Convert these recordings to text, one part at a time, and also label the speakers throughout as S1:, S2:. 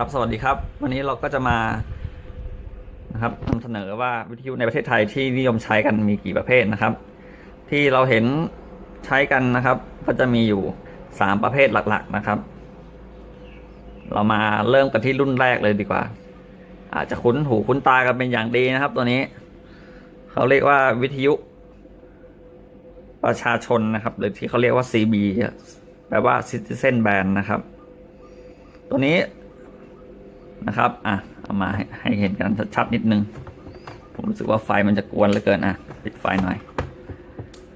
S1: ครับสวัสดีครับ วันนี้เราก็จะมานะครับนำเสนอว่าวิทยุในประเทศไทยที่นิยมใช้กันมีกี่ประเภทนะครับ ที่เราเห็นใช้กันนะครับ ก็จะมีอยู่สามประเภทหลักๆนะครับ เรามาเริ่มกันที่รุ่นแรกเลยดีกว่า อาจจะคุ้นหูคุ้นตากันเป็นอย่างดีนะครับ ตัวนี้ เขาเรียกว่าวิทยุ ประชาชนนะครับ หรือที่เขาเรียกว่า CB แปลว่า Citizen Band นะครับ ตัวนี้ นะครับ อะ เอามาให้ให้เห็นกันชัดๆนิดนึง ผมรู้สึกว่าไฟมันจะกวนเหลือเกิน อะ ปิดไฟหน่อย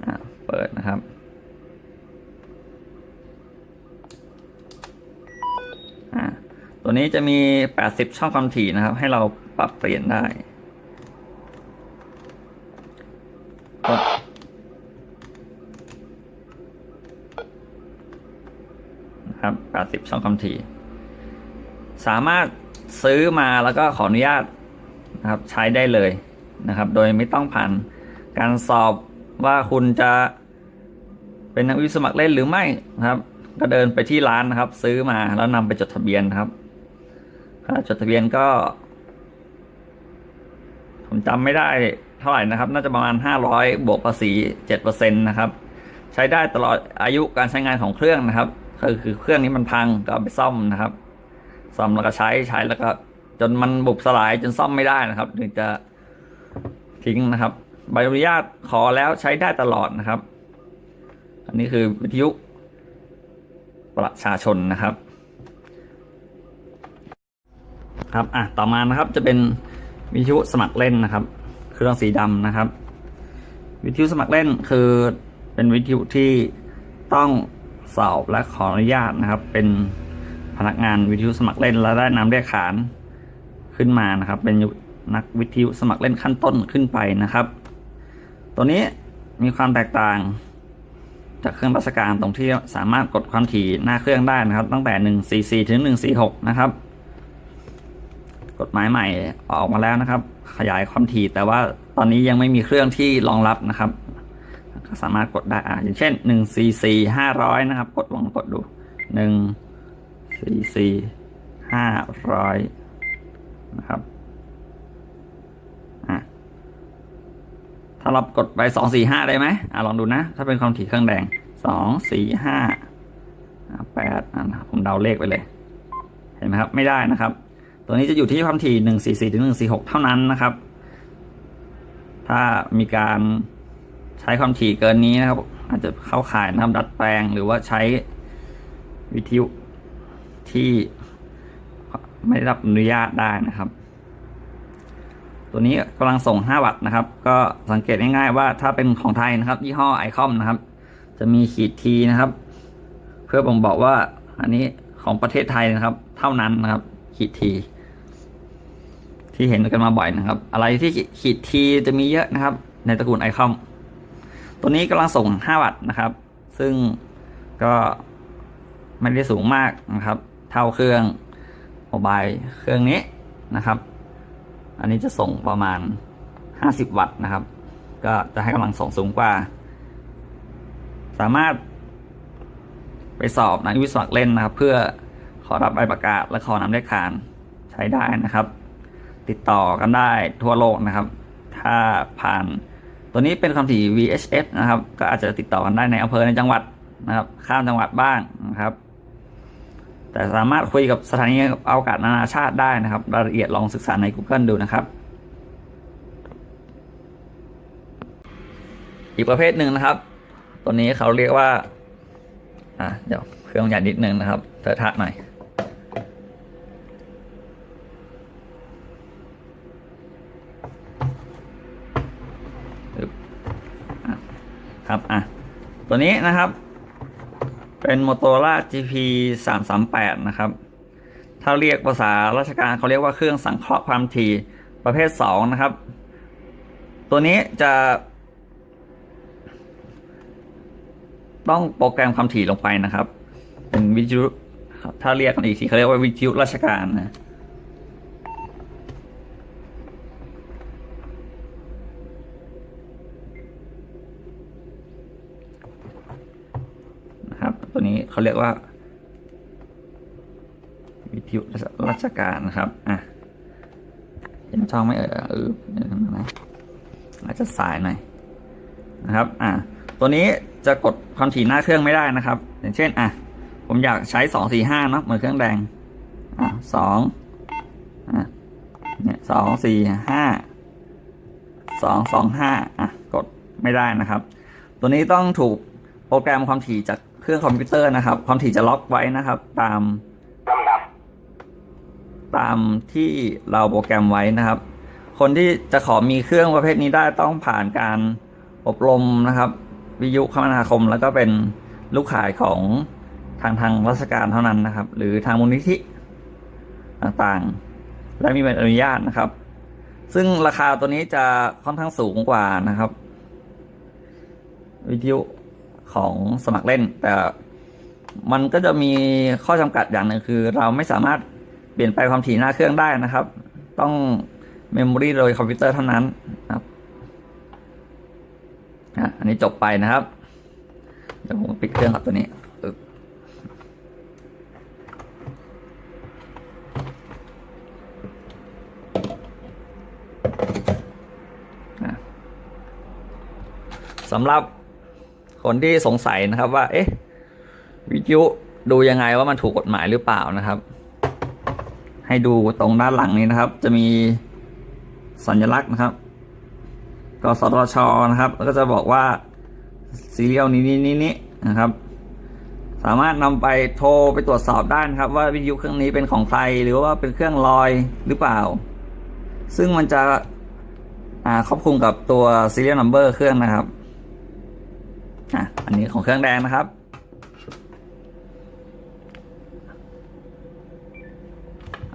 S1: อะ เปิดนะครับ อะ ตัวนี้จะมี 80 ช่องความถี่นะครับ ให้เราปรับเปลี่ยนได้กดนะครับ 80 ช่องความถี่ สามารถ ซื้อมาแล้วก็ขออนุญาตนะครับใช้ได้เลยนะครับ โดยไม่ต้องผ่านการสอบว่าคุณจะเป็นนักวิทยุสมัครเล่นหรือไม่นะครับ ก็เดินไปที่ร้านนะครับ ซื้อมาแล้วนำไปจดทะเบียนครับจดทะเบียนก็ ผมจำไม่ได้เท่าไหร่นะครับ น่าจะประมาณห้าร้อยบวกภาษีเจ็ดเปอร์เซ็นตนะครับ ใช้ได้ตลอดอายุการใช้งานของเครื่องนะครับคือคือเครื่องนี้มันพังก็ไปซ่อมนะครับ ซ่อมแล้วก็ใช้ใช้แล้วก็ จนมันบุบสลายจนซ่อมไม่ได้นะครับ ถึงจะทิ้งนะครับ ใบอนุญาตขอแล้วใช้ได้ตลอดนะครับ อันนี้คือวิทยุประชาชนนะครับ ครับอะต่อมานะครับจะเป็นวิทยุสมัครเล่นนะครับ เครื่องสีดำนะครับ วิทยุสมัครเล่นคือเป็นวิทยุที่ต้องสอบและขออนุญาตนะครับ เป็น พนักงานวิทยุสมัครเล่นและได้นำเลขขานขึ้นมานะครับ เป็นนักวิทยุสมัครเล่นขั้นต้นขึ้นไปนะครับ ตัวนี้มีความแตกต่าง จากเครื่องราชการตรงที่สามารถกดความถี่หน้าเครื่องได้นะครับ ตั้งแต่144ถึง146นะครับ กฎหมายใหม่ออกมาแล้วนะครับ ขยายความถี่แต่ว่าตอนนี้ยังไม่มีเครื่องที่รองรับนะครับก็สามารถกดได้อะอย่างเช่นหนึ่งสี่สี่ห้าร้อยนะครับ กดลองกดดูหนึ่ง สี่สี่ห้าร้อยนะครับอะถ้าเรากดไปสองสี่ห้าได้ไหมอะลองดูนะ ถ้าเป็นความถี่เครื่องแดงสองสี่ห้าแปดอะผมเดาเลขไปเลย เห็นไหมครับ ไม่ได้นะครับ ตัวนี้จะอยู่ที่ความถี่หนึ่งสี่สี่ถึงหนึ่งสี่หกเท่านั้นนะครับ ถ้ามีการใช้ความถี่เกินนี้นะครับ อาจจะเข้าข่ายนะครับดัดแปลงหรือว่าใช้วิทยุ ที่ไม่ได้รับอนุญาตได้นะครับ ตัวนี้กำลังส่ง 5 วัตต์นะครับ ก็สังเกตง่ายๆว่าถ้าเป็นของไทยนะครับ ยี่ห้อไอคอมนะครับ จะมีขีดทีนะครับ เพื่อบ่งบอกว่าอันนี้ของประเทศไทยนะครับ เท่านั้นนะครับ ขีดทีที่เห็นกันมาบ่อยนะครับ อะไรที่ขีดทีจะมีเยอะนะครับ ในตระกูลไอคอมตัวนี้กำลังส่ง 5 วัตต์นะครับ ซึ่งก็ไม่ได้สูงมากนะครับ เท่าเครื่องโมบายเครื่องนี้นะครับ อันนี้จะส่งประมาณ 50 วัตต์นะครับ ก็จะให้กำลังส่งสูงกว่า สามารถไปสอบนักวิศวกรเล่นนะครับ เพื่อขอรับใบประกาศและขอนำเลขขานใช้ได้นะครับ ติดต่อกันได้ทั่วโลกนะครับ ถ้าผ่านตัวนี้เป็นคำถี่ VHF นะครับ ก็อาจจะติดต่อกันได้ในอำเภอในจังหวัดนะครับ ข้ามจังหวัดบ้างนะครับ แต่สามารถคุยกับสถานีอวกาศนานาชาติได้นะครับรายละเอียดลองศึกษาใน Google ดูนะครับ อีกประเภทหนึ่งนะครับ ตัวนี้เขาเรียกว่าอะเดี๋ยวเครื่องใหญ่นิดนึงนะครับเธอทะหน่อยครับอะตัวนี้นะครับ เป็น Motorola GP 3 3 8 นะครับ ถ้าเรียกภาษาราชการเขาเรียกว่าเครื่องสังเคราะห์ความถี่ประเภท 2 นะครับ ตัวนี้จะ ต้องโปรแกรมความถี่ลงไปนะครับ เป็นวิทยุถ้าเรียกกันอีกทีเขาเรียกว่าวิทยุราชการนะ นะครับ ตัวนี้เขาเรียกว่า วิทยุราชการนะครับอะเห็นช่องไหมเออเออนะอาจจะสายหน่อยนะครับ อะตัวนี้จะกดความถี่หน้าเครื่องไม่ได้นะครับ อย่างเช่น อะ ผมอยากใช้สองสี่ห้าเนาะเหมือนเครื่องแดง อะสองอะเนี่ยสองสี่ห้าสองสองห้าอะ กดไม่ได้นะครับ ตัวนี้ต้องถูกโปรแกรมความถี่จาก เครื่องคอมพิวเตอร์นะครับ ความถี่จะล็อกไว้นะครับ ตามตามที่เราโปรแกรมไว้นะครับ คนที่จะขอมีเครื่องประเภทนี้ได้ต้องผ่านการอบรมนะครับ วิทยุคมนาคม แล้วก็เป็นลูกขายของทางทางราชการเท่านั้นนะครับ หรือทางมูลนิธิต่างๆ และมีใบอนุญาตนะครับ ซึ่งราคาตัวนี้จะค่อนข้างสูงกว่านะครับ วิทยุ ของสมัครเล่น แต่มันก็จะมีข้อจำกัดอย่างหนึ่งคือ เราไม่สามารถเปลี่ยนแปลงความถี่หน้าเครื่องได้นะครับ ต้องเมมโมรีโดยคอมพิวเตอร์เท่านั้นนะครับอะอันนี้จบไปนะครับ เดี๋ยวผมปิดเครื่องครับตัวนี้สำหรับ คนที่สงสัยนะครับว่า เอ๊ะ วิทยุดูยังไงว่ามันถูกกฎหมายหรือเปล่านะครับ ให้ดูตรงด้านหลังนี้นะครับ จะมีสัญลักษณ์นะครับกสทชนะครับแล้วก็จะบอกว่าซีเรียลนี้นี้นี้นี้นะครับ สามารถนำไปโทรไปตรวจสอบได้นะครับ ว่าวิทยุเครื่องนี้เป็นของใครหรือว่าเป็นเครื่องลอยหรือเปล่า ซึ่งมันจะครอบคลุมกับตัว serial number เครื่องนะครับ อะอันนี้ของเครื่องแดงนะครับ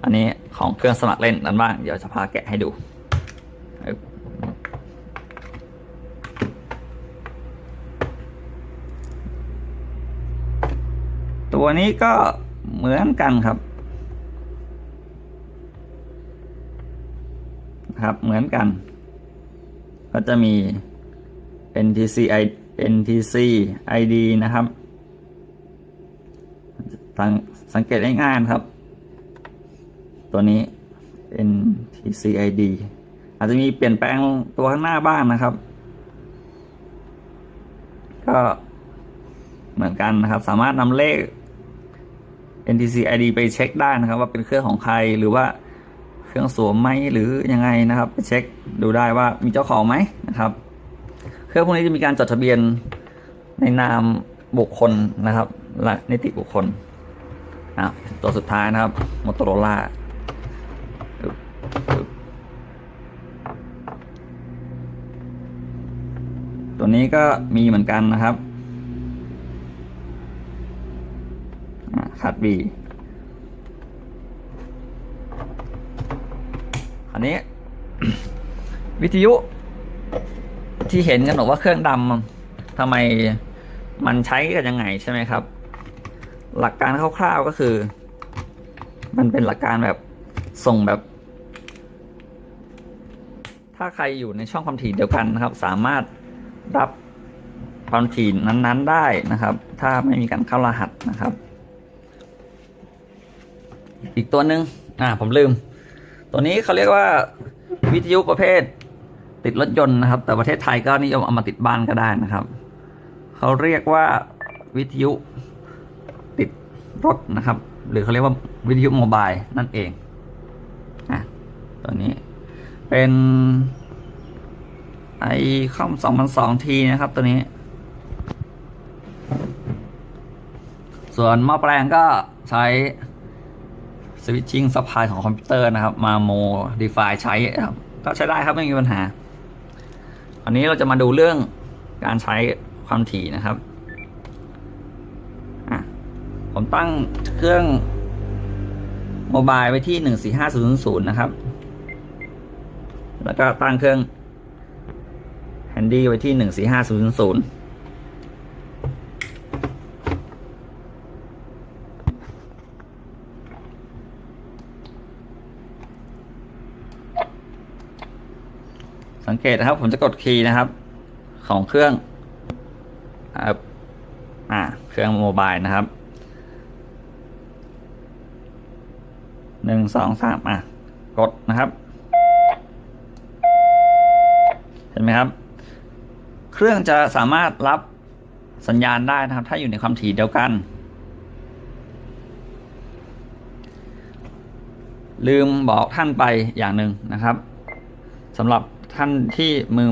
S1: อันนี้ของเครื่องสมัครเล่นนั้นบ้าง เดี๋ยวจะพาแกะให้ดูตัวนี้ก็เหมือนกันครับ ครับเหมือนกัน ก็จะมี NTC I NTC ID นะครับทางสังเกตง่ายๆครับ ตัวนี้ NTCID อาจจะมีเปลี่ยนแปลงตัวข้างหน้าบ้างนะครับ ก็เหมือนกันนะครับ สามารถนำเลข NTCID ไปเช็คได้นะครับ ว่าเป็นเครื่องของใครหรือว่าเครื่องสวมไหมหรือยังไงนะครับ ไปเช็คดูได้ว่ามีเจ้าของไหมนะครับ รื่องพวกนี้จะมีการจดทะเบียนในนามบุคคลนะครับและนิติบุคคลอะตัวสุดท้ายนะครับ Motorola อึ๊บอึ๊บตัวนี้ก็มีเหมือนกันนะครับคัดบีอันนี้ วิทยุ ที่เห็นกันบอกว่าเครื่องดำทำไมมันใช้กันยังไงใช่ไหมครับ หลักการคร่าวๆก็คือ มันเป็นหลักการแบบส่งแบบ ถ้าใครอยู่ในช่องความถี่เดียวกันนะครับ สามารถรับความถี่นั้นๆได้นะครับ ถ้าไม่มีการเข้ารหัสนะครับ อีกตัวหนึ่งอ่าผมลืม ตัวนี้เขาเรียกว่าวิทยุประเภท ติดรถยนต์นะครับ แต่ประเทศไทยก็นิยมเอามาติดบ้านก็ได้นะครับ เขาเรียกว่าวิทยุติดรถนะครับ หรือเขาเรียกว่าวิทยุโมบายนั่นเองอะตัวนี้เป็นไอคอม2002ทีนะครับ ตัวนี้ ส่วนหม้อแปลงก็ใช้สวิตชิ่งซัพพลายของคอมพิวเตอร์นะครับ มาโมดีฟายใช้ครับ ก็ใช้ได้ครับ ไม่มีปัญหา อันนี้เราจะมาดูเรื่องการใช้ความถี่นะครับผมตั้งเครื่องโมบายไว้ที่หนึ่งสี่ห้าศูนย์ศูนย์นะครับ แล้วก็ตั้งเครื่องแฮนดี้ไว้ที่หนึ่งสี่ห้าศูนย์ศูนย์ สังเกตนะครับ ผมจะกดคีย์นะครับ ของเครื่องอ่าอ่าเครื่องโมบายนะครับหนึ่งสองสามอะ กดนะครับ เห็นไหมครับ เครื่องจะสามารถรับสัญญาณได้นะครับ ถ้าอยู่ในความถี่เดียวกัน ลืมบอกท่านไปอย่างหนึ่งนะครับสำหรับ ท่านที่มือ